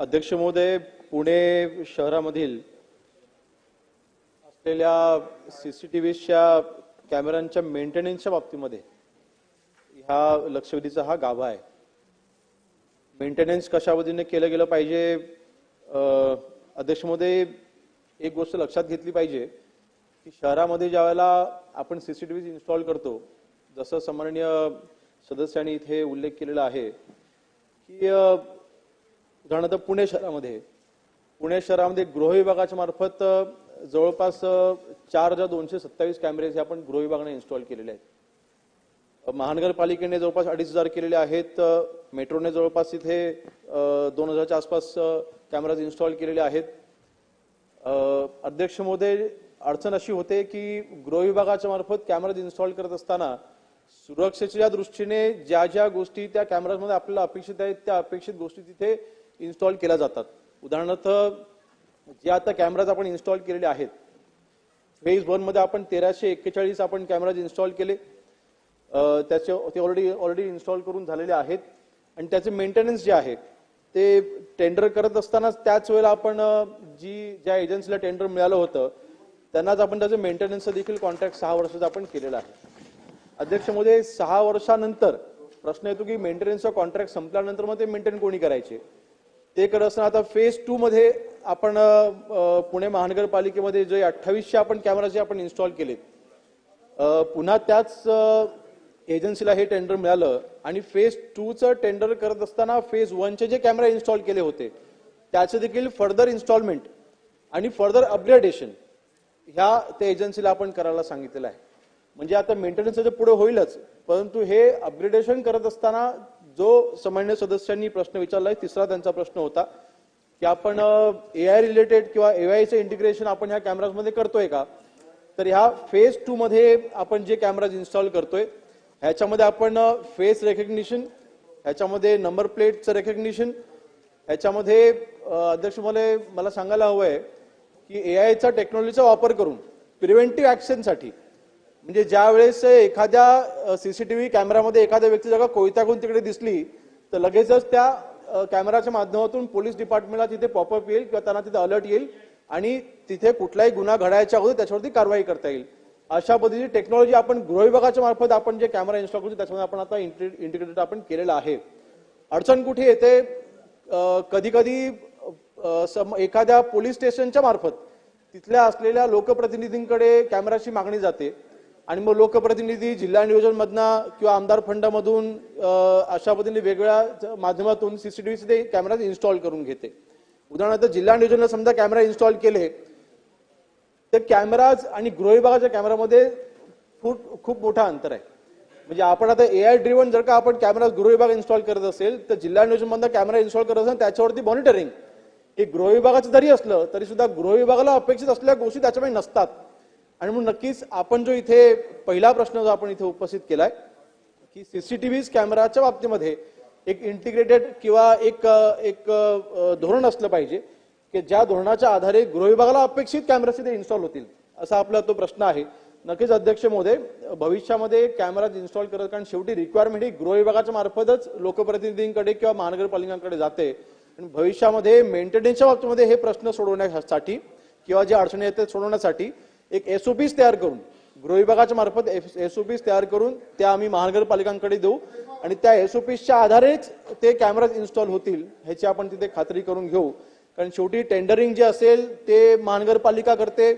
अध्यक्ष महोदय पुणे शहरामधील असलेल्या सीसीटीव्हीच्या कॅमेऱ्यांच्या मेंटेनन्सच्या बाबतीमध्ये ह्या लक्षवेधीचा हा गाभा आहे. मेंटेनन्स कशा पद्धतीने केलं गेलं पाहिजे? अध्यक्ष महोदय एक गोष्ट लक्षात घेतली पाहिजे की शहरामध्ये ज्या वेळेला आपण सीसीटीव्ही इन्स्टॉल करतो जसं सन्माननीय सदस्यांनी इथे उल्लेख केलेला आहे की उदाहरणार्थ पुणे शहरामध्ये. पुणे शहरामध्ये गृह विभागाच्या मार्फत जवळपास चार हजार दोनशे सत्तावीस कॅमेरेज हे आपण गृह विभागाने इन्स्टॉल केलेले आहेत. महानगरपालिकेने जवळपास अडीच हजार केलेले आहेत मेट्रोने जवळपास इथे दोन हजारच्या आसपास कॅमेराज इन्स्टॉल केलेले आहेत. अ, अध्यक्ष अडचण अशी होते की गृह विभागाच्या मार्फत कॅमेराज इन्स्टॉल करत असताना सुरक्षेच्या दृष्टीने ज्या ज्या गोष्टी त्या कॅमेरामध्ये आपल्याला अपेक्षित आहेत त्या अपेक्षित गोष्टी तिथे इन्स्टॉल केल्या जातात. उदाहरणार्थ जे आता कॅमेराज आपण इन्स्टॉल केलेले आहेत फेज वनमध्ये आपण तेराशे एक्केचाळीस आपण कॅमेराज इन्स्टॉल केले. त्याचे ते ऑलरेडी ऑलरेडी इन्स्टॉल करून झालेले आहेत. आणि त्याचे मेंटेनन्स जे आहे ते टेंडर करत असतानाच त्याच वेळेला आपण जी ज्या एजन्सीला टेंडर मिळालं होतं त्यांनाच आपण त्याचं मेंटेनन्सचं देखील कॉन्ट्रॅक्ट सहा वर्षाचा आपण केलेला आहे. अध्यक्षमध्ये सहा वर्षानंतर प्रश्न येतो की मेंटेनन्सचा कॉन्ट्रॅक्ट संपल्यानंतर मग ते मेंटेन कोणी करायचे? ते करत असताना आता फेज टू मध्ये आपण पुणे महानगरपालिकेमध्ये जे अठ्ठावीसशे आपण कॅमेरा जे आपण इन्स्टॉल केलेत पुन्हा त्याच एजन्सीला हे टेंडर मिळालं आणि फेज टूचं टेंडर करत असताना फेज वनचे जे कॅमेरा इन्स्टॉल केले होते त्याचे देखील फर्दर इन्स्टॉलमेंट आणि फर्दर अपग्रेडेशन ह्या त्या एजन्सीला आपण करायला सांगितलेलं आहे. म्हणजे आता मेंटेनन्स तर पुढे होईलच परंतु हे अपग्रेडेशन करत असताना जो सामान्य सदस्यांनी प्रश्न विचारलाय तिसरा त्यांचा प्रश्न होता की आपण ए आय रिलेटेड किंवा ए आयचं इंटिग्रेशन आपण ह्या कॅमेराजमध्ये करतोय का? तर ह्या फेज टू मध्ये आपण जे कॅमेराज इन्स्टॉल करतोय ह्याच्यामध्ये आपण फेस रेकग्निशन ह्याच्यामध्ये नंबर प्लेटचं रेकग्निशन ह्याच्यामध्ये अध्यक्ष मला मला सांगायला आहे की ए आयचा टेक्नॉलॉजीचा वापर करून प्रिव्हेंटिव्ह ऍक्शनसाठी म्हणजे ज्या वेळेस एखाद्या सीसीटीव्ही कॅमेरामध्ये एखाद्या व्यक्ती जगा कोयत्याकडून तिकडे दिसली तर लगेचच त्या कॅमेराच्या माध्यमातून पोलीस डिपार्टमेंटला तिथे पॉपअप येईल किंवा त्यांना तिथे अलर्ट येईल आणि तिथे कुठलाही गुन्हा घडायच्या अगोदर त्याच्यावरती कारवाई करता येईल. अशा पद्धतीची टेक्नॉलॉजी आपण गृह विभागाच्या मार्फत आपण जे कॅमेरा इन्स्टॉल करतो त्याच्यामध्ये आपण आता इंटिग्रेटेड आपण केलेलं आहे. अडचण कुठे येते? कधी कधी एखाद्या पोलीस स्टेशनच्या मार्फत तिथल्या असलेल्या लोकप्रतिनिधींकडे कॅमेराची मागणी जाते. आणि मग लोकप्रतिनिधी जिल्हा नियोजनमधनं किंवा आमदार फंडामधून अशा पद्धतीने वेगवेगळ्या माध्यमातून सीसीटीव्ही ते कॅमेरा इन्स्टॉल करून घेते. उदाहरणार्थ जिल्हा नियोजनला समजा कॅमेरा इन्स्टॉल केले तर कॅमेराज आणि गृह विभागाच्या कॅमेरामध्ये खूप खूप मोठा अंतर आहे. म्हणजे आपण आता ए आय ड्रिव्हन जर का आपण कॅमेरा गृहविभाग इन्स्टॉल करत असेल तर जिल्हा नियोजनमधनं कॅमेरा इन्स्टॉल करत असेल त्याच्यावरती मॉनिटरिंग हे गृह विभागाचं जरी असलं तरी सुद्धा गृह विभागाला अपेक्षित असलेल्या गोष्टी त्याच्यामध्ये नसतात. आणि म्हणून नक्कीच आपण जो इथे पहिला प्रश्न जो आपण इथे उपस्थित केलाय की सीसीटीव्ही कॅमेराच्या बाबतीमध्ये एक इंटिग्रेटेड किंवा एक एक धोरण असलं पाहिजे की ज्या धोरणाच्या आधारे गृह विभागाला अपेक्षित कॅमेरा तिथे इन्स्टॉल होतील असा आपला तो प्रश्न आहे. नक्कीच अध्यक्ष मोदे भविष्यामध्ये कॅमेरा इन्स्टॉल करत कारण शेवटी रिक्वायरमेंट ही गृह विभागाच्या मार्फतच लोकप्रतिनिधींकडे किंवा महानगरपालिकांकडे जाते. आणि भविष्यामध्ये मेंटेनन्सच्या बाबतीमध्ये हे प्रश्न सोडवण्यासाठी किंवा जे अडचणी आहेत ते सोडवण्यासाठी एक एसओपीज तयार करून गृह विभागाच्या मार्फत एसओपीज तयार करून त्या आम्ही महानगरपालिकांकडे देऊ. आणि त्या एसओपीजच्या आधारेच ते कॅमेराज इन्स्टॉल होतील ह्याची आपण तिथे खात्री करून घेऊ. कारण शेवटी टेंडरिंग जे असेल ते महानगरपालिका करते.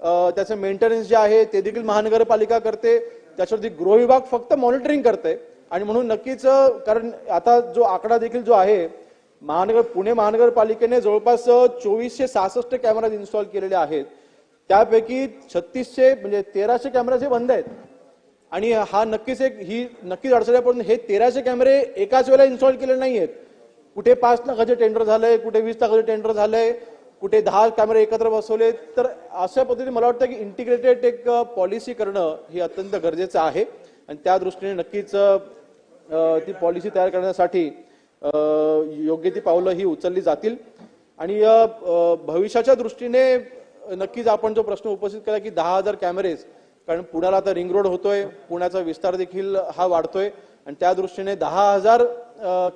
त्याचं मेंटेनन्स जे आहे ते देखील महानगरपालिका करते. त्याच्यावरती गृह विभाग फक्त मॉनिटरिंग करते. आणि म्हणून नक्कीच कारण आता जो आकडा देखील जो आहे महानगर पुणे महानगरपालिकेने जवळपास चोवीसशे सहासष्ट कॅमेराज इन्स्टॉल केलेले आहेत. त्यापैकी छत्तीसशे म्हणजे तेराशे कॅमेराचे बंद आहेत. आणि हा नक्कीच एक ही नक्कीच अडचण आहे हे तेराशे कॅमेरे एकाच वेळेला इन्स्टॉल केले नाही आहेत. कुठे पाच लाखाचे टेंडर झालंय कुठे वीस लाखाचे टेंडर झालंय कुठे दहा कॅमेरे एकत्र बसवले तर अशा पद्धतीने मला वाटतं की इंटिग्रेटेड एक पॉलिसी करणं हे अत्यंत गरजेचं आहे. आणि त्या दृष्टीने नक्कीच ती पॉलिसी तयार करण्यासाठी योग्य ती पावलं ही उचलली जातील. आणि भविष्याच्या दृष्टीने नक्कीच आपण जो प्रश्न उपस्थित केला की दहा हजार कॅमेरेज कारण पुण्याला आता रिंग रोड होतोय पुण्याचा विस्तार देखील हा वाढतोय आणि त्या दृष्टीने दहा हजार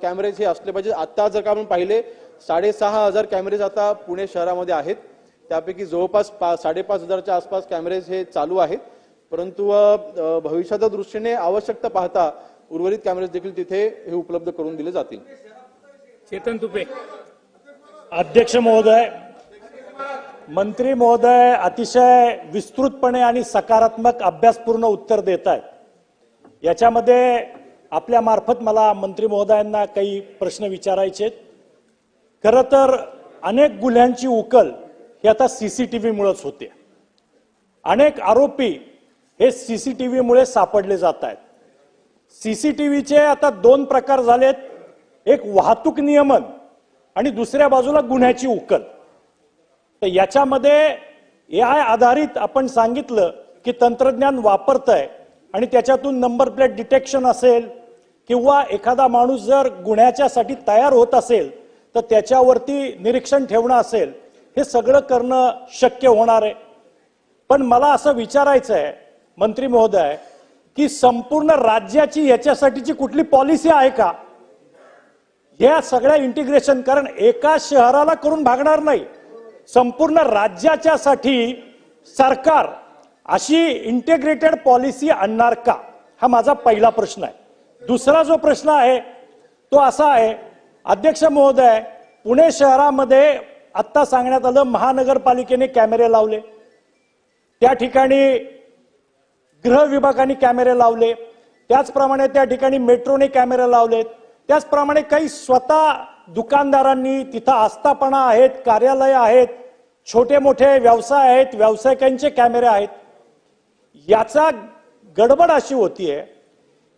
कॅमेरेज हे असले पाहिजे आता जर का आपण पाहिले साडेसहा हजार कॅमेरेज आता पुणे शहरामध्ये आहेत. त्यापैकी जवळपास पा साडेपाच हजारच्या आसपास कॅमेरेज हे चालू आहेत. परंतु भविष्याच्या दृष्टीने आवश्यकता पाहता उर्वरित कॅमेरेज देखील तिथे हे उपलब्ध करून दिले जातील. चेतन तुपे. अध्यक्ष महोदय मंत्री महोदय अतिशय विस्तृतपणे आणि सकारात्मक अभ्यासपूर्ण उत्तर देत आहेत याच्यामध्ये आपल्या मार्फत मला मंत्री महोदयांना काही प्रश्न विचारायचे आहेत खरं तर अनेक गुन्ह्यांची उकल ही आता सी सी टी व्हीमुळेच होते. अनेक आरोपी हे सी सी टी व्हीमुळे सापडले जात आहेत सी सी टी व्हीचे आता दोन प्रकार झालेत. एक वाहतूक नियमन आणि दुसऱ्या बाजूला गुन्ह्याची उकल. तर याच्यामध्ये ए आय आधारित आपण सांगितलं की तंत्रज्ञान वापरत आहे आणि त्याच्यातून नंबर प्लेट डिटेक्शन असेल किंवा एखादा माणूस जर गुन्ह्याच्यासाठी तयार होत असेल तर त्याच्यावरती निरीक्षण ठेवणं असेल हे सगळं करणं शक्य होणार आहे. पण मला असं विचारायचं आहे मंत्री महोदय की संपूर्ण राज्याची याच्यासाठीची कुठली पॉलिसी आहे का? या सगळ्या इंटिग्रेशन कारण एका शहराला करून भागणार नाही. संपूर्ण राज्याच्या साठी सरकार अशी इंटेग्रेटेड पॉलिसी आणणार का? हा माझा पहिला प्रश्न आहे. दुसरा जो प्रश्न आहे तो असा आहे अध्यक्ष महोदय पुणे शहरामध्ये आत्ता सांगण्यात आलं महानगरपालिकेने कॅमेरे लावले. त्या ठिकाणी गृह विभागाने कॅमेरे लावले. त्याचप्रमाणे त्या ठिकाणी मेट्रोने कॅमेरे लावलेत. त्याचप्रमाणे काही स्वतः दुकानदारांनी तिथं आस्थापना आहेत कार्यालय आहेत छोटे मोठे व्यवसाय आहेत व्यावसायिकांचे कॅमेरे आहेत. याचा गडबड अशी होतीये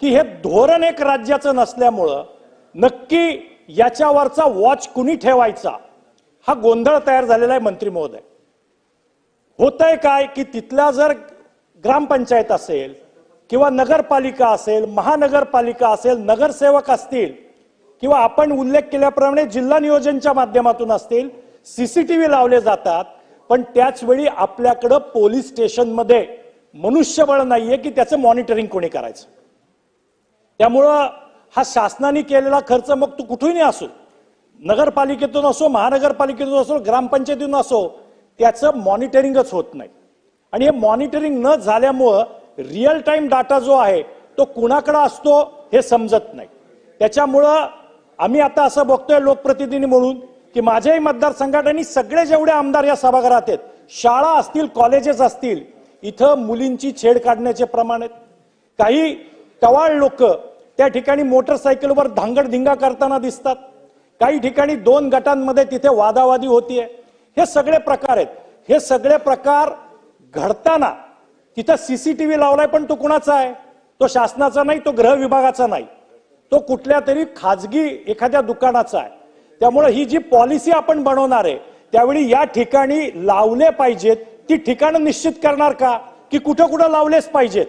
की हे धोरण एक राज्याचं नसल्यामुळं नक्की याच्यावरचा वॉच कुणी ठेवायचा? हा गोंधळ तयार झालेला आहे मंत्री महोदय. होतंय काय की तिथल्या जर ग्रामपंचायत असेल किंवा नगरपालिका असेल महानगरपालिका असेल नगरसेवक असतील किंवा आपण उल्लेख केल्याप्रमाणे जिल्हा नियोजनच्या माध्यमातून असतील सीसीटीव्ही लावले जातात पण त्याचवेळी आपल्याकडं पोलीस स्टेशनमध्ये मनुष्यबळ नाहीये की त्याचं मॉनिटरिंग कोणी करायचं. त्यामुळं हा शासनाने केलेला खर्च मग तू कुठूनही असो नगरपालिकेतून असो महानगरपालिकेतून असो ग्रामपंचायतीतून असो त्याचं मॉनिटरिंगच होत नाही. आणि हे मॉनिटरिंग न झाल्यामुळं रिअल टाइम डाटा जो आहे तो कुणाकडे असतो हे समजत नाही. त्याच्यामुळं आम्ही आता असं बघतोय लोकप्रतिनिधी म्हणून की माझ्याही मतदारसंघात सगळे जेवढे आमदार या सभागृहात आहेत शाळा असतील कॉलेजेस असतील इथं मुलींची छेड काढण्याचे प्रमाण आहेत. काही टवाळ लोक त्या ठिकाणी मोटरसायकलवर धांगडधिंगा करताना दिसतात. काही ठिकाणी दोन गटांमध्ये तिथे वादावादी होतीये. हे सगळे प्रकार आहेत. हे सगळे प्रकार घडताना तिथं सीसीटीव्ही लावलाय पण तो कुणाचा आहे? तो शासनाचा नाही तो गृह विभागाचा नाही. तो कुठल्या तरी खाजगी एखाद्या दुकानाचा आहे. त्यामुळे ही जी पॉलिसी आपण बनवणार आहे त्यावेळी या ठिकाणी लावले पाहिजेत. ती ठिकाणं निश्चित करणार का? की कुठं कुठं लावलेच पाहिजेत?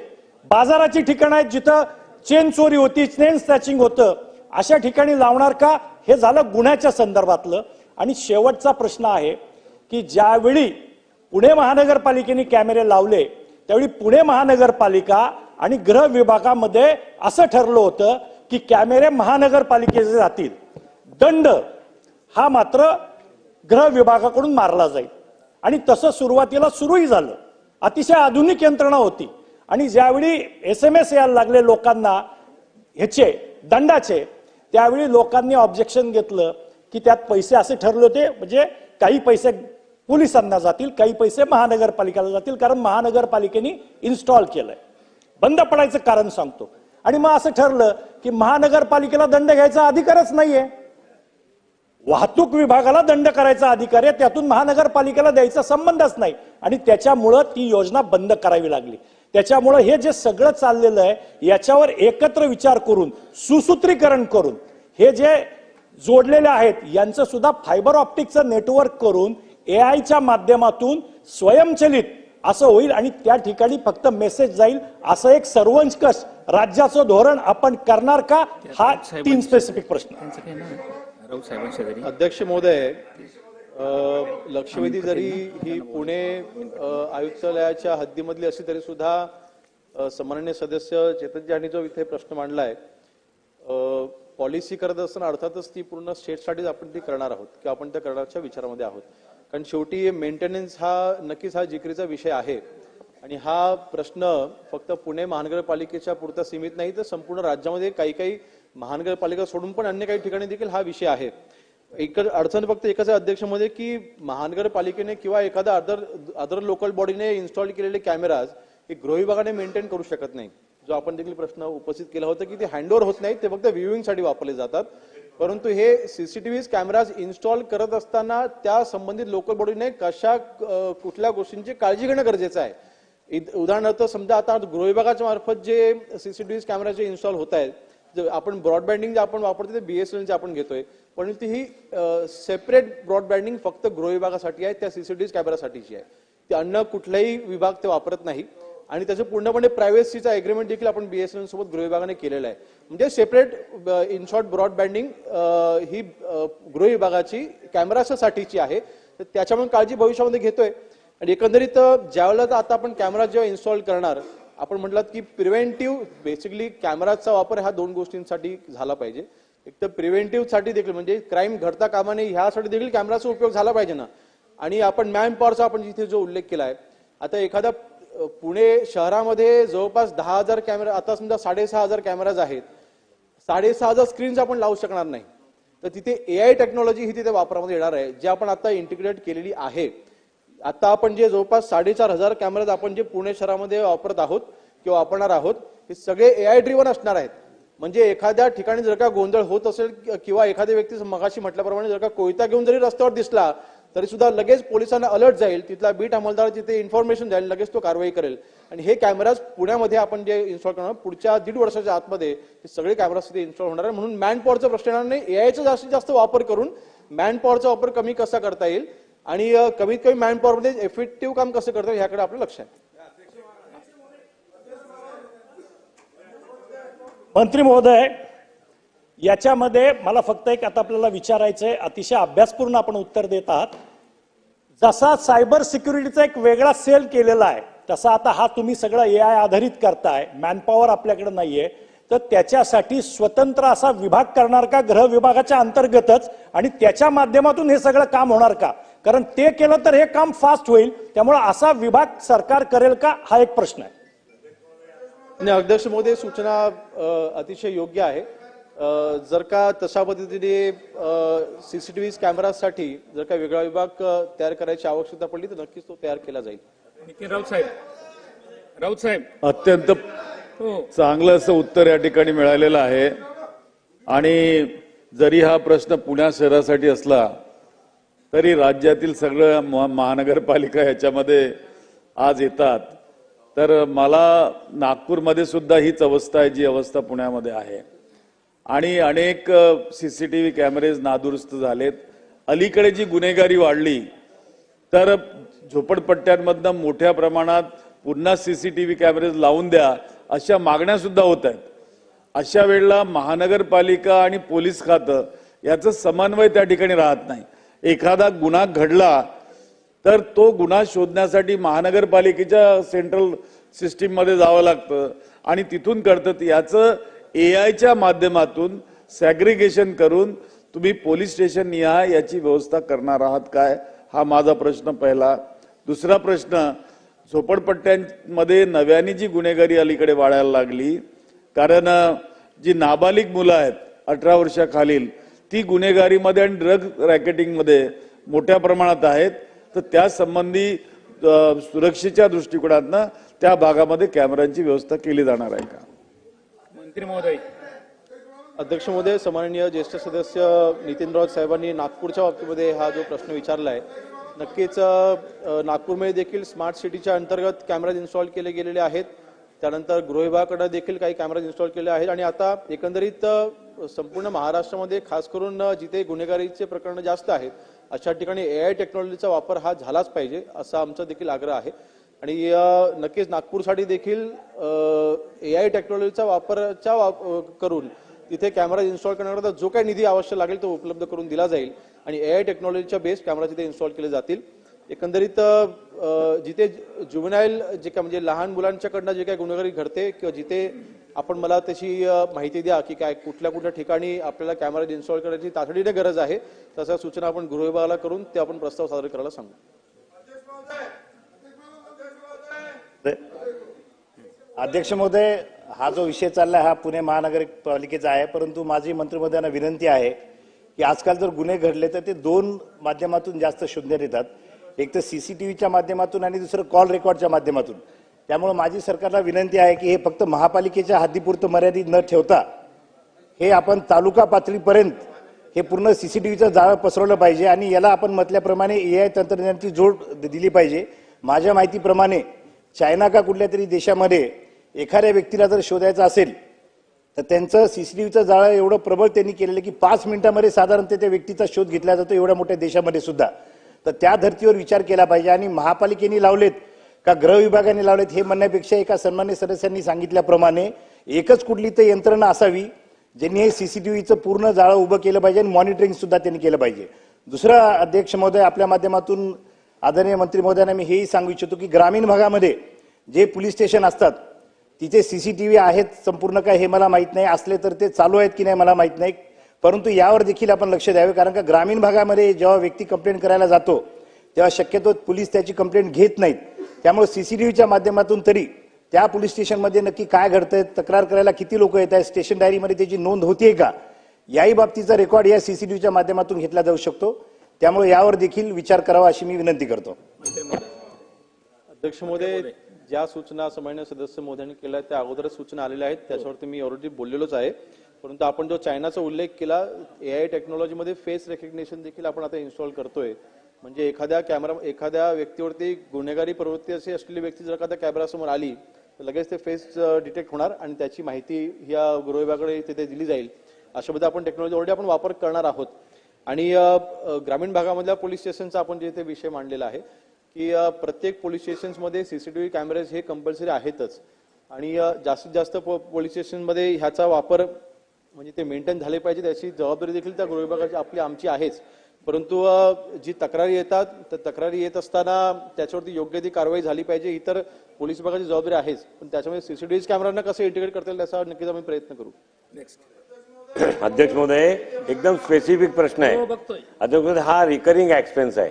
बाजाराची ठिकाणं आहेत जिथं चेन चोरी होती चेन स्नॅचिंग होतं. अशा ठिकाणी लावणार का? हे झालं गुन्ह्याच्या संदर्भातलं. आणि शेवटचा प्रश्न आहे की ज्यावेळी पुणे महानगरपालिकेने कॅमेरे लावले त्यावेळी पुणे महानगरपालिका आणि गृह विभागामध्ये असं ठरलं होतं की कॅमेरे महानगरपालिकेचे जातील. दंड हा मात्र गृह विभागाकडून मारला जाईल. आणि तसं सुरुवातीला सुरूही झालं. अतिशय आधुनिक यंत्रणा होती. आणि ज्यावेळी एस एम एस यायला लागले लोकांना ह्याचे दंडाचे त्यावेळी लोकांनी ऑब्जेक्शन घेतलं की त्यात पैसे असे ठरले होते. म्हणजे काही पैसे पोलिसांना जातील काही पैसे महानगरपालिकेला जातील कारण महानगरपालिकेने इन्स्टॉल केलंय. बंद पडायचं कारण सांगतो. आणि मग असं ठरलं की महानगरपालिकेला दंड घ्यायचा अधिकारच नाहीये. वाहतूक विभागाला दंड करायचा अधिकार आहे त्यातून महानगरपालिकेला द्यायचा संबंधच नाही. आणि त्याच्यामुळं ती योजना बंद करावी लागली. त्याच्यामुळं हे जे सगळं चाललेलं आहे याच्यावर एकत्र विचार करून सुसूत्रीकरण करून हे जे जोडलेले आहेत यांचं सुद्धा फायबर ऑप्टिकचं नेटवर्क करून ए आयच्या माध्यमातून स्वयंचलित असं होईल आणि त्या ठिकाणी फक्त मेसेज जाईल असं एक सर्वंकष राज्याचं धोरण आपण करणार का? हा तीन स्पेसिफिक प्रश्न. अध्यक्ष महोदय लक्षवेधी जरी ही पुणे आयुक्तालयाच्या हद्दीमधली असली तरी सुद्धा अ, सन्माननीय सदस्य चेतनजी यांनी जो इथे प्रश्न मांडलाय. पॉलिसी करत असताना अर्थातच ती पूर्ण स्टेटसाठीच आपण ती करणार आहोत किंवा आपण त्या करण्याच्या विचारामध्ये आहोत. कारण शेवटी मेंटेनन्स हा नक्कीच हा जिकरीचा विषय आहे. आणि हा प्रश्न फक्त पुणे महानगरपालिकेच्या पुरता सीमित नाही तर संपूर्ण राज्यामध्ये काही काही महानगरपालिका सोडून पण अन्य काही ठिकाणी देखील हा विषय आहे. एक अडचण फक्त एकच आहे अध्यक्षमध्ये की महानगरपालिकेने किंवा एखाद्या अदर अदर लोकल बॉडीने इन्स्टॉल केलेले कॅमेराज हे गृह विभागाने मेंटेन करू शकत नाही. जो आपण देखील प्रश्न उपस्थित केला होता की ते हँडओव्हर होत नाही ते फक्त व्ह्युईंगसाठी वापरले जातात. परंतु हे सीसीटीव्ही कॅमेराज इन्स्टॉल करत असताना त्या संबंधित लोकल बॉडीने कशा कुठल्या गोष्टींची काळजी घेणं गरजेचं आहे? उदाहरणार्थ समजा आता गृह विभागाच्या मार्फत जे सीसीटीव्ही कॅमेरा जे इन्स्टॉल होत आहेत आपण ब्रॉडबँडिंग जे आपण वापरतो ते बीएसएनएलचे आपण घेतोय. परंतु ही सेपरेट ब्रॉडबँडिंग फक्त गृह विभागासाठी आहे त्या सीसीटीव्ही कॅमेरासाठीची आहे. ते अन्य कुठलाही विभाग ते वापरत नाही. आणि त्याचं पूर्णपणे प्रायव्हसीचा एग्रीमेंट देखील आपण बीएसएनएल सोबत गृह विभागाने केलेलं आहे. म्हणजे सेपरेट इन शॉर्ट ब्रॉडबँडिंग ही गृह विभागाची कॅमेरासाठीची आहे. तर त्याच्यामुळे काळजी भविष्यामध्ये घेतोय. आणि एकंदरीत ज्यावेळेला आता आपण कॅमेरा जेव्हा इन्स्टॉल करणार आपण म्हटलात की प्रिव्हेंटिव्ह बेसिकली कॅमेराचा वापर ह्या दोन गोष्टींसाठी झाला पाहिजे. एक तर प्रिव्हेंटिव्हसाठी देखील म्हणजे क्राईम घडता कामा नये ह्यासाठी देखील कॅमेराचा उपयोग झाला पाहिजे ना. आणि आपण मॅन पॉवरचा आपण जिथे जो उल्लेख केला आहे आता एखादा पुणे शहरामध्ये जवळपास दहा हजार कॅमेरा आता समजा साडेसहा हजार कॅमेराज आहेत. साडेसहा हजार स्क्रीन्स आपण लावू शकणार नाही. तर तिथे ए आय टेक्नॉलॉजी ही तिथे वापरामध्ये येणार आहे जे आपण आता इंटिग्रेट केलेली आहे. आता आपण जे जवळपास साडेचार हजार कॅमेराज आपण जे पुणे शहरामध्ये वापरत आहोत किंवा वापरणार आहोत हे सगळे ए आय ड्रिव्हन असणार आहेत. म्हणजे एखाद्या ठिकाणी जर का गोंधळ होत असेल किंवा एखाद्या व्यक्ती मगाशी म्हटल्याप्रमाणे जर का कोयता घेऊन जरी रस्त्यावर दिसला तरी सुद्धा लगेच पोलिसांना अलर्ट जाईल तिथला बीट अंमलदार तिथे इन्फॉर्मेशन जाईल लगेच तो कारवाई करेल. आणि हे कॅमेराज पुण्यामध्ये आपण जे इन्स्टॉल करणार पुढच्या दीड वर्षाच्या आतमध्ये हे सगळे कॅमेराज तिथे इन्स्टॉल होणार आहे म्हणून मॅन पॉवरचा प्रश्न येणार नाही. एआयचा जास्तीत जास्त वापर करून मॅन पॉवरचा वापर कमी कसा करता येईल आणि कमीत कमी मॅनपॉवरमध्ये म्हणजे इफेक्टिव्ह काम कसं करतो ह्याकडे आपलं लक्ष आहे. मंत्री महोदय याच्यामध्ये मला फक्त एक आता आपल्याला विचारायचं आहे अतिशय अभ्यासपूर्ण आपण उत्तर देत आहात जसा सायबर सिक्युरिटीचा एक वेगळा सेल केलेला आहे तसा आता हा तुम्ही सगळं ए आय आधारित करताय मॅनपॉवर आपल्याकडे नाहीये तर त्याच्यासाठी स्वतंत्र असा विभाग करणार का गृह विभागाच्या अंतर्गतच? आणि त्याच्या माध्यमातून हे सगळं काम होणार का? कारण ते केलं तर हे काम फास्ट होईल. त्यामुळे असा विभाग सरकार करेल का हा एक प्रश्न आहे. आणि अध्यक्ष महोदय सूचना अतिशय योग्य आहे. जर का तशा पद्धतीने सीसीटीव्ही कॅमेरासाठी जर का वेगळा विभाग तयार करायची आवश्यकता पडली तर नक्कीच तो तयार केला जाईल. नितीन राऊत साहेब. राऊत साहेब. अत्यंत हो. चांगलं असं उत्तर या ठिकाणी मिळालेलं आहे. आणि जरी हा प्रश्न पुण्या शहरासाठी असला तरी राज्यातील सगळं महानगरपालिका याच्यामध्ये आज येतात. तर मला नागपूरमध्ये सुद्धा हीच अवस्था आहे जी अवस्था पुण्यामध्ये आहे. आणि अनेक C C T V cameras नादुरुस्त झालेत. अलीकडे जी गुन्हेगारी वाढली तर झोपडपट्ट्यांमधनं मोठ्या प्रमाणात पुन्हा C C T V cameras लावून द्या अशा मागण्या सुद्धा होत आहेत. अशा वेळेला महानगरपालिका आणि पोलीस खातं याचं समन्वय त्या ठिकाणी राहत नाही. एखादा गुन्हा घडला तर तो गुन्हा शोधण्यासाठी महानगरपालिकेच्या सेंट्रल सिस्टीममध्ये जावं लागतं. आणि तिथून कळतं याचं ए आयच्या माध्यमातून सॅग्रिगेशन करून तुम्ही पोलीस स्टेशन निहाय याची व्यवस्था करणार आहात काय? हा माझा प्रश्न पहिला. दुसरा प्रश्न झोपडपट्ट्यांमध्ये नव्याने जी गुन्हेगारी अलीकडे वाढायला लागली कारण जी नाबालिक मुलं आहेत अठरा वर्षाखालील ती गुन्हेगारीमध्ये आणि ड्रग रॅकेटिंगमध्ये मोठ्या प्रमाणात आहेत. तर त्या संबंधी सुरक्षेच्या दृष्टिकोनातनं त्या भागामध्ये कॅमेऱ्यांची व्यवस्था केली जाणार आहे का? मंत्री महोदय. अध्यक्ष महोदय सन्माननीय ज्येष्ठ सदस्य नितीन राऊत साहेबांनी नागपूरच्या बाबतीमध्ये हा जो प्रश्न विचारला आहे नक्कीच नागपूरमध्ये देखील स्मार्ट सिटीच्या अंतर्गत कॅमेराज इन्स्टॉल केले गेलेले आहेत. त्यानंतर गृह विभागाकडे देखील काही कॅमेराज इन्स्टॉल केले आहेत. आणि आता एकंदरीत संपूर्ण महाराष्ट्रामध्ये खास करून जिथे गुन्हेगारीचे प्रकरण जास्त आहेत अशा ठिकाणी ए आय टेक्नॉलॉजीचा वापर हा झालाच पाहिजे असा आमचा देखील आग्रह आहे. आणि नक्कीच नागपूरसाठी देखील ए आय टेक्नॉलॉजीचा वापरच्या वाप- करून तिथे कॅमेरा इन्स्टॉल करण्याकरता जो काही निधी आवश्यक लागेल तो उपलब्ध करून दिला जाईल. आणि ए आय टेक्नॉलॉजीच्या बेस कॅमेरा तिथे इन्स्टॉल केले जातील. एकंदरीत जिथे जुवनाईल जे काय म्हणजे लहान मुलांच्याकडनं जे काही गुन्हेगारी घडते किंवा जिथे आपण मला त्याची माहिती द्या की काय कुठल्या कुठल्या ठिकाणी आपल्याला कॅमेरा इन्स्टॉल करायची तातडीने गरज आहे तशा सूचना आपण गृह विभागाला करून ते आपण प्रस्ताव सादर करायला सांगू. अध्यक्ष महोदय हा जो विषय चालला हा पुणे महानगरपालिकेचा आहे परंतु माझी मंत्रिमहोदयांना विनंती आहे की आजकाल जर गुन्हे घडले तर ते दोन माध्यमातून जास्त शोधण्यात येतात. एक तर सी सी टी व्हीच्या माध्यमातून आणि दुसरं कॉल रेकॉर्डच्या माध्यमातून. त्यामुळे माझी सरकारला विनंती आहे की हे फक्त महापालिकेच्या हद्दीपुरतं मर्यादित न ठेवता हे आपण तालुका पातळीपर्यंत हे पूर्ण सी सी सीसीटीव्हीचं जाळं पसरवलं पाहिजे आणि याला आपण म्हटल्याप्रमाणे ए आय तंत्रज्ञानाची जोड दिली पाहिजे. माझ्या माहितीप्रमाणे चायना का कुठल्या तरी देशामध्ये एखाद्या व्यक्तीला जर शोधायचं असेल तर त्यांचं सी सी सीसीटीव्हीचं जाळं एवढं प्रबळ त्यांनी केलेलं आहे की पाच मिनिटांमध्ये साधारणतः त्या व्यक्तीचा शोध घेतला जातो एवढ्या मोठ्या देशामध्ये सुद्धा. तर त्या धर्तीवर विचार केला पाहिजे. आणि महापालिकेने लावलेत का गृह विभागाने लावलेत हे म्हणण्यापेक्षा एका सन्मान्य सदस्यांनी सांगितल्याप्रमाणे एकच कुठली तर यंत्रणा असावी ज्यांनी हे सीसीटीव्हीचं पूर्ण जाळं उभं केलं पाहिजे आणि मॉनिटरिंग सुद्धा त्यांनी केलं पाहिजे. दुसरं अध्यक्ष महोदय आपल्या माध्यमातून आदरणीय मंत्री महोदयांना मी हेही सांगू इच्छितो की ग्रामीण भागामध्ये जे पोलीस स्टेशन असतात तिथे सीसीटीव्ही आहेत संपूर्ण काय हे मला माहीत नाही. असले तर ते चालू आहेत की नाही मला माहीत नाही. परंतु यावर देखील आपण लक्ष द्यावे कारण का ग्रामीण भागामध्ये जेव्हा व्यक्ती कंप्लेंट करायला जातो तेव्हा शक्यतो पोलीस त्याची कंप्लेंट घेत नाहीत. त्यामुळे सीसीटीव्हीच्या माध्यमातून तरी त्या पोलीस स्टेशनमध्ये नक्की काय घडतंय तक्रार करायला किती लोक येत आहेत स्टेशन डायरीमध्ये त्याची नोंद होतीये का याही बाबतीचा रेकॉर्ड या सीसीटीव्हीच्या माध्यमातून घेतला जाऊ शकतो. त्यामुळे यावर देखील विचार करावा अशी मी विनंती करतो. अध्यक्ष महोदय ज्या सूचना समन्वय सदस्य मोदयांनी केल्या त्या अगोदरच सूचना आलेल्या आहेत. त्याच्यावरती मी ऑलरेडी बोललेलोच आहे. परंतु आपण जो चायनाचा उल्लेख केला ए आय टेक्नॉलॉजीमध्ये फेस रेकग्नेशन देखील आपण आता इन्स्टॉल करतोय. म्हणजे एखाद्या कॅमेरा एखाद्या व्यक्तीवरती गुन्हेगारी प्रवृत्ती अशी असलेली व्यक्ती जर का त्या कॅमेरासमोर आली तर लगेच ते फेस डिटेक्ट होणार आणि त्याची माहिती या गृह विभागाकडे तिथे दिली जाईल. अशा आपण टेक्नॉलॉजी ऑलरेडी आपण वापर करणार आहोत. आणि ग्रामीण भागामधल्या पोलीस स्टेशनचा आपण जे इथे विषय मांडलेला आहे की प्रत्येक पोलीस स्टेशन्समध्ये सीसीटीव्ही कॅमेरेज हे कंपल्सरी आहेतच. आणि जास्तीत जास्त पोलीस स्टेशनमध्ये ह्याचा वापर म्हणजे ते मेंटेन झाले पाहिजे त्याची जबाबदारी देखील त्या गृह विभागाची आपली आमची आहेच. परंतु जी तक्रारी येतात त्या तक्रारी येत असताना त्याच्यावरती योग्य ती कारवाई झाली पाहिजे इतर पोलीस विभागाची जबाबदारी आहेच. पण त्याच्यामध्ये सीसीटीव्ही कॅमेरांना कसं इंटिग्रेट करता येईल त्याचा नक्कीच आम्ही प्रयत्न करू. नेक्स्ट अध्यक्ष महोदय एकदम स्पेसिफिक प्रश्न हो आहे बघतोय. अध्यक्ष महोदय हा रिकरिंग एक्सपेन्स आहे.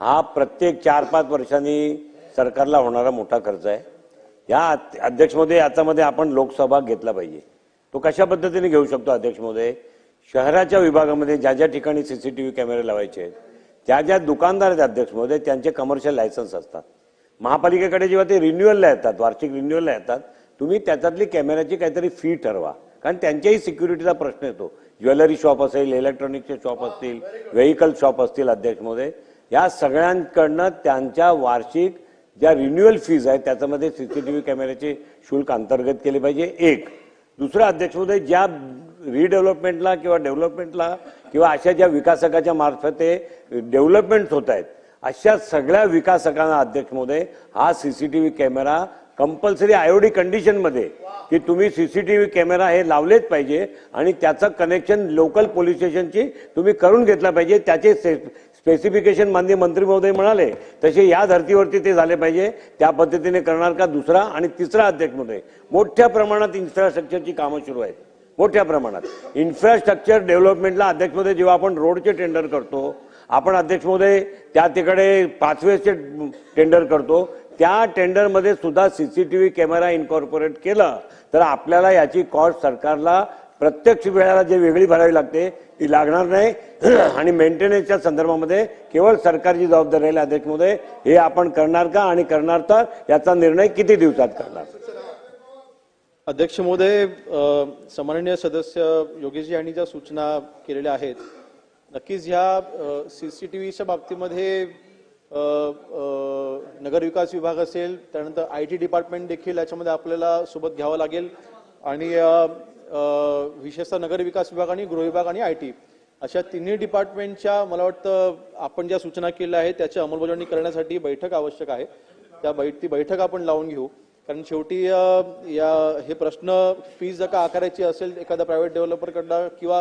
हा प्रत्येक चार पाच वर्षांनी सरकारला होणारा मोठा खर्च आहे. या अध- अध्यक्ष महोदय याच्यामध्ये आपण लोकसभा घेतला पाहिजे. तो कशा पद्धतीने घेऊ शकतो अध्यक्ष महोदय? शहराच्या विभागामध्ये ज्या ज्या ठिकाणी सीसीटीव्ही कॅमेरे लावायचे आहेत त्या ज्या दुकानदार आहेत अध्यक्ष महोदय त्यांचे कमर्शियल लायसन्स असतात. महापालिकेकडे जेव्हा ते रिन्युअलला येतात वार्षिक रिन्युअलला येतात तुम्ही त्याच्यातली कॅमेऱ्याची काहीतरी फी ठरवा. कारण त्यांच्याही सिक्युरिटीचा प्रश्न येतो. ज्वेलरी शॉप असेल इलेक्ट्रॉनिकचे शॉप असतील व्हेकल शॉप असतील अध्यक्ष महोदय या सगळ्यांकडनं त्यांच्या वार्षिक ज्या रिन्युअल फीज आहेत त्याच्यामध्ये सीसीटीव्ही कॅमेऱ्याचे शुल्क अंतर्गत केले पाहिजे. एक दुसरं अध्यक्ष ज्या रिडेव्हलपमेंटला किंवा डेव्हलपमेंटला किंवा अशा ज्या विकासकाच्या मार्फत डेव्हलपमेंट होत आहेत अशा सगळ्या विकासकांना अध्यक्ष महोदय हा सीसीटीव्ही कॅमेरा कंपल्सरी आयओडी कंडिशनमध्ये की तुम्ही सीसीटीव्ही कॅमेरा हे लावलेच पाहिजे आणि त्याचं कनेक्शन लोकल पोलीस स्टेशनची तुम्ही करून घेतला पाहिजे त्याचे स्पेसिफिकेशन माननीय मंत्री महोदय म्हणाले तसे या धर्तीवरती ते झाले पाहिजे. त्या पद्धतीने करणार का दुसरा आणि तिसरा अध्यक्ष महोदय मोठ्या प्रमाणात इन्फ्रास्ट्रक्चरची कामं सुरू आहेत. मोठ्या प्रमाणात. इन्फ्रास्ट्रक्चर डेव्हलपमेंटला अध्यक्ष महोदय जेव्हा आपण रोडचे टेंडर करतो आपण अध्यक्ष महोदय त्या तिकडे पाचवेचे टेंडर करतो. त्या टेंडरमध्ये सुद्धा सीसीटीव्ही कॅमेरा इन्कॉर्पोरेट केलं तर आपल्याला याची कॉस्ट सरकारला प्रत्यक्ष वेळेला जे वेगळी भरावी लागते ती लागणार नाही. आणि मेंटेनन्सच्या संदर्भामध्ये केवळ सरकारची जबाबदारी राहील अध्यक्ष महोदय हे आपण करणार का आणि करणार तर याचा निर्णय किती दिवसात करणार? अध्यक्ष महोदय अ, सन्माननीय सदस्य योगेशजी यांनी ज्या सूचना केलेल्या आहेत नक्कीच ह्या सीसीटीव्हीच्या बाबतीमध्ये व्हीच्या बाबतीमध्ये नगरविकास विभाग असेल त्यानंतर आय टी डिपार्टमेंट देखील याच्यामध्ये आपल्याला सोबत घ्यावं लागेल. आणि विशेषतः नगर विशेषतः नगरविकास विभाग आणि गृहविभाग आणि आय टी. अशा तिन्ही डिपार्टमेंटच्या मला वाटतं आपण ज्या सूचना केल्या आहेत त्याची अंमलबजावणी करण्यासाठी बैठक आवश्यक आहे. त्या बै ती बैठक आपण लावून घेऊ. कारण शेवटी या हे प्रश्न फीज जर का आकारायची असेल एखाद्या प्रायव्हेट डेव्हलपरकडनं किंवा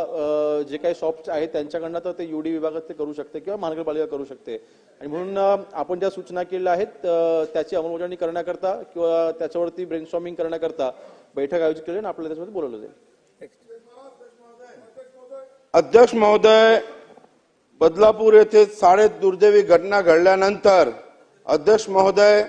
जे काही शॉप्स आहेत त्यांच्याकडनं तर ते युडी विभागात ते करू शकते किंवा महानगरपालिका करू शकते. आणि म्हणून आपण ज्या सूचना केल्या आहेत त्याची अंमलबजावणी करण्याकरता किंवा त्याच्यावरती ब्रेनस्टॉर्मिंग करण्याकरता बैठक आयोजित केली आणि आपल्याला त्याच्यामध्ये बोलवलं जाईल. अध्यक्ष महोदय बदलापूर येथे साडे दुर्दैवी घटना घडल्यानंतर अध्यक्ष महोदय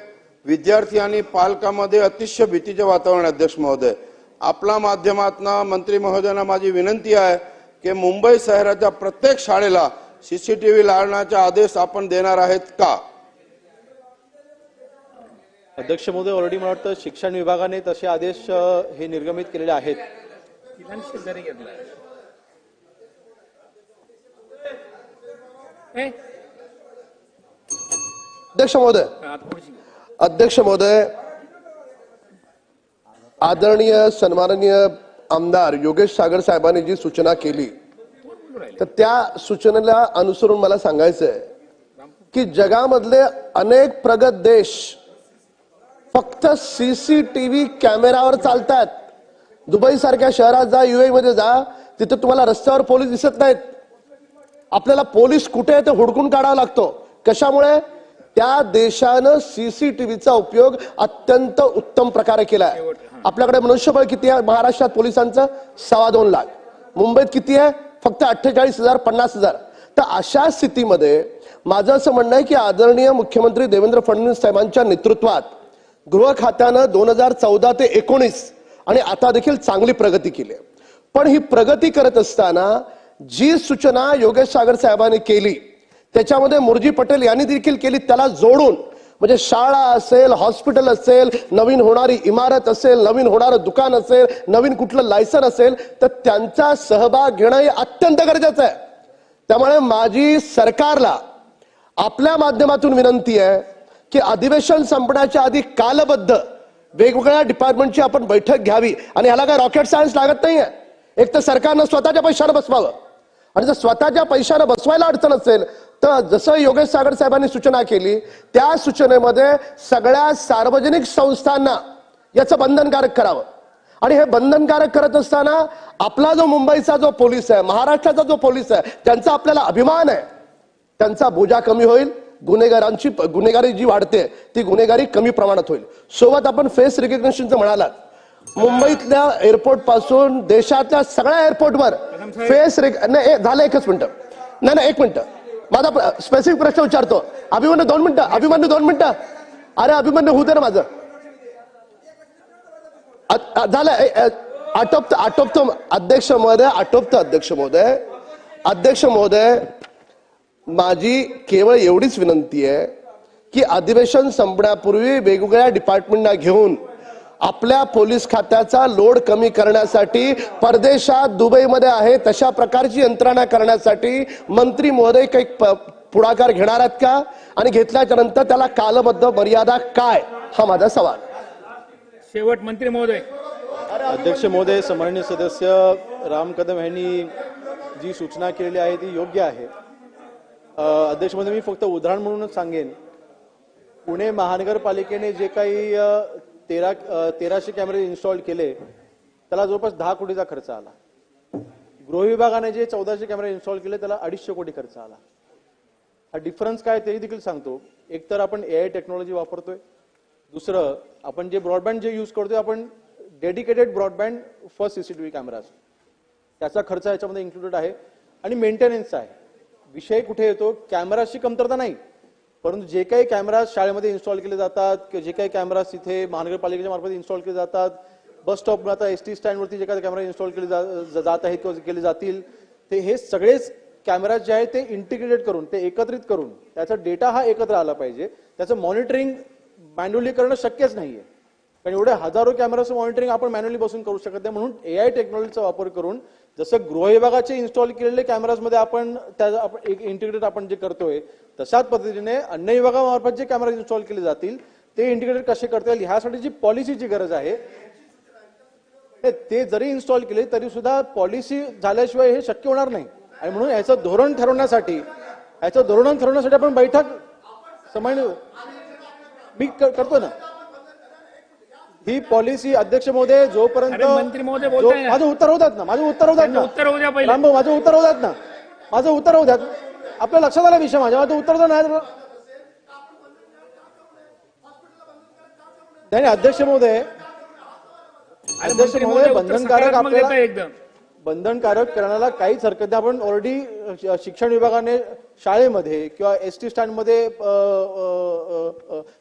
विद्यार्थी आणि पालकांमध्ये अतिशय भीतीचे वातावरण अध्यक्ष महोदय. आपल्या माध्यमातून मंत्री महोदयांना माझी विनंती आहे की मुंबई शहराच्या प्रत्येक शाळेला सीसीटीव्ही लावण्याचे आदेश आपण देणार आहेत का? अध्यक्ष महोदय ऑलरेडी मला वाटतं शिक्षण विभागाने तसे आदेश हे निर्गमित केलेले आहेत. अध्यक्ष महोदय. अध्यक्ष महोदय आदरणीय सन्माननीय आमदार योगेश सागर साहेबांनी जी सूचना केली तर त्या सूचनेला अनुसरून मला सांगायचं आहे की जगामधले अनेक प्रगत देश फक्त सीसीटीव्ही कॅमेरावर चालतात दुबई सारख्या शहरात जा युए मध्ये जा तिथे तुम्हाला रस्त्यावर पोलीस दिसत नाहीत. आपल्याला पोलीस कुठे आहे ते हुडकून काढावा लागतो. कशामुळे? त्या देशानं सीसीटीव्हीचा उपयोग अत्यंत उत्तम प्रकारे केलाय. आपल्याकडे मनुष्यबळ किती आहे? महाराष्ट्रात पोलिसांचं सव्वा दोन लाख. मुंबईत किती आहे? फक्त अठ्ठेचाळीस हजार पन्नास हजार. तर अशा स्थितीमध्ये माझं असं म्हणणं आहे की आदरणीय मुख्यमंत्री देवेंद्र फडणवीस साहेबांच्या नेतृत्वात गृह खात्यानं दोन हजार चौदा ते एकोणीस आणि आता देखील चांगली प्रगती केली आहे. पण ही प्रगती करत असताना जी सूचना योगेश सागर साहेबांनी केली त्याच्यामध्ये मुरजी पटेल यांनी देखील केली. त्याला जोडून म्हणजे शाळा असेल हॉस्पिटल असेल नवीन होणारी इमारत असेल नवीन होणारं दुकान असेल नवीन कुठलं लायसन असेल तर त्यांचा सहभाग घेणं हे अत्यंत गरजेचं आहे. त्यामुळे माझी सरकारला आपल्या माध्यमातून विनंती आहे की अधिवेशन संपण्याच्या आधी कालबद्ध वेगवेगळ्या डिपार्टमेंटची आपण बैठक घ्यावी. आणि ह्याला काय रॉकेट सायन्स लागत नाही आहे एक तर सरकारनं स्वतःच्या पैशानं बसवावं. आणि जर स्वतःच्या पैशानं बसवायला अडचण असेल तर जसं योगेश सागर साहेबांनी सूचना केली त्या सूचनेमध्ये सगळ्या सार्वजनिक संस्थांना याचं बंधनकारक करावं. आणि हे बंधनकारक करत असताना आपला जो मुंबईचा जो पोलीस आहे महाराष्ट्राचा जो पोलीस आहे त्यांचा आपल्याला अभिमान आहे. त्यांचा बोजा कमी होईल गुन्हेगारांची गुन्हेगारी जी वाढते ती गुन्हेगारी कमी प्रमाणात होईल. सोबत आपण फेस रिकग्निशनचं म्हणालात. मुंबईतल्या एअरपोर्टपासून देशातल्या सगळ्या एअरपोर्टवर फेस रिक नाही झालं एकच मिनिटं. नाही नाही एक मिनिटं. माझा स्पेसिफिक प्रश्न विचारतो. अभिमन्यू दोन मिनिटं अभिमन्यू दोन मिनिटं. अरे अभिमन्यू होऊ दे ना माझं. झालं आटोपत आटोपतो अध्यक्ष महोदय आटोपत अध्यक्ष महोदय. अध्यक्ष महोदय माझी केवळ एवढीच विनंती आहे की अधिवेशन संपण्यापूर्वी वेगवेगळ्या डिपार्टमेंटना घेऊन आपल्या पोलीस खात्याचा लोड कमी करण्यासाठी परदेशात दुबईमध्ये आहे. तशा प्रकारची यंत्रणा करण्यासाठी मंत्री महोदय काही प- पुढाकार घेणार आहेत का? आणि घेतल्याच्या नंतर त्याला कालबद्ध मर्यादा काय? हा माझा सवाल. शेवट मंत्री महोदय. अध्यक्ष महोदय सन्माननीय सदस्य राम कदम यांनी जी सूचना केलेली आहे ती योग्य आहे. अध्यक्ष महोदय मी फक्त उदाहरण म्हणूनच सांगेन. पुणे महानगरपालिकेने जे काही तेरा तेराशे कॅमेरे इन्स्टॉल केले त्याला जवळपास दहा कोटीचा खर्च आला. गृह विभागाने जे चौदाशे कॅमेरे इन्स्टॉल केले त्याला अडीचशे कोटी खर्च आला. हा डिफरन्स काय तेही देखील सांगतो. एकतर आपण ए आय टेक्नॉलॉजी वापरतोय. दुसरं आपण जे ब्रॉडबँड जे यूज करतोय आपण dedicated broadband for CCTV cameras त्याचा खर्च याच्यामध्ये इन्क्लुडेड आहे. आणि मेंटेनन्सचा आहे. विषय कुठे येतो? कॅमेराची कमतरता नाही. परंतु जे काही कॅमेराज शाळेमध्ये इन्स्टॉल केले जातात जे काही कॅमेराज तिथे महानगरपालिकेच्या मार्फत इन्स्टॉल केले जातात बस स्टॉप आता एस टी स्टँडवरती जे काही कॅमेरा इन्स्टॉल केले जा- जात आहेत किंवा केले जातील ते हे सगळेच कॅमेराज जे आहेत ते इंटिग्रेटेड करून ते एकत्रित करून त्याचा डेटा हा एकत्र आला पाहिजे. त्याचं मॉनिटरिंग मॅन्युअली करणं शक्यच नाहीये. कारण एवढे हजारो कॅमेराचं मॉनिटरिंग आपण मॅन्युअली बसून करू शकत नाही. म्हणून ए आय टेक्नॉलॉजीचा वापर करून जसं गृह विभागाचे इन्स्टॉल केलेले कॅमेराजमध्ये आपण त्या एक इंटिग्रेट आपण जे करतोय तशाच पद्धतीने अन्न विभागामार्फत जे कॅमेरा इन्स्टॉल केले जातील ते इंटिग्रेट कसे करता येईल ह्यासाठी जी पॉलिसीची गरज आहे हे- ते जरी इन्स्टॉल केले तरी सुद्धा पॉलिसी झाल्याशिवाय हे शक्य होणार नाही. आणि म्हणून याचं धोरण ठरवण्यासाठी याचं धोरण ठरवण्यासाठी आपण बैठक समान मी क- करतो ना? ही पॉलिसी अध्यक्ष महोदय जोपर्यंत मंत्री महोदय. माझं उत्तर होतात ना माझं उत्तर होतात ना. उत्तर होऊ द्या पहिले. रामभाऊ माझं उत्तर होतात ना. माझं उत्तर होऊ द्यात. आपल्या लक्षात आला विषय माझ्या? माझं उत्तर तर नाही नाही अध्यक्ष महोदय. अध्यक्ष महोदय बंधनकारक आपल्याला बंधनकारक करण्याला काहीच हरकत नाही. आपण ऑलरेडी शिक्षण विभागाने शाळेमध्ये किंवा एस टी स्टँडमध्ये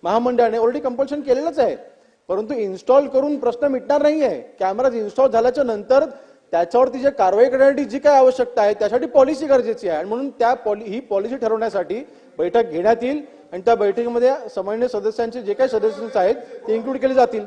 महामंडळाने ऑलरेडी कंपल्शन केलेलंच आहे. परंतु इन्स्टॉल करून प्रश्न मिटणार नाहीये. कॅमेराज इन्स्टॉल झाल्याच्यानंतर त्याच्यावरती जे कारवाई करण्यासाठी जी काय आवश्यकता आहे त्यासाठी पॉलिसी गरजेची आहे. आणि म्हणून त्या पॉलि ही पॉलिसी ठरवण्यासाठी बैठक घेण्यात येईल. आणि त्या बैठकीमध्ये सामान्य सदस्यांचे जे काही सदस्य आहेत ते इन्क्लूड केले जातील.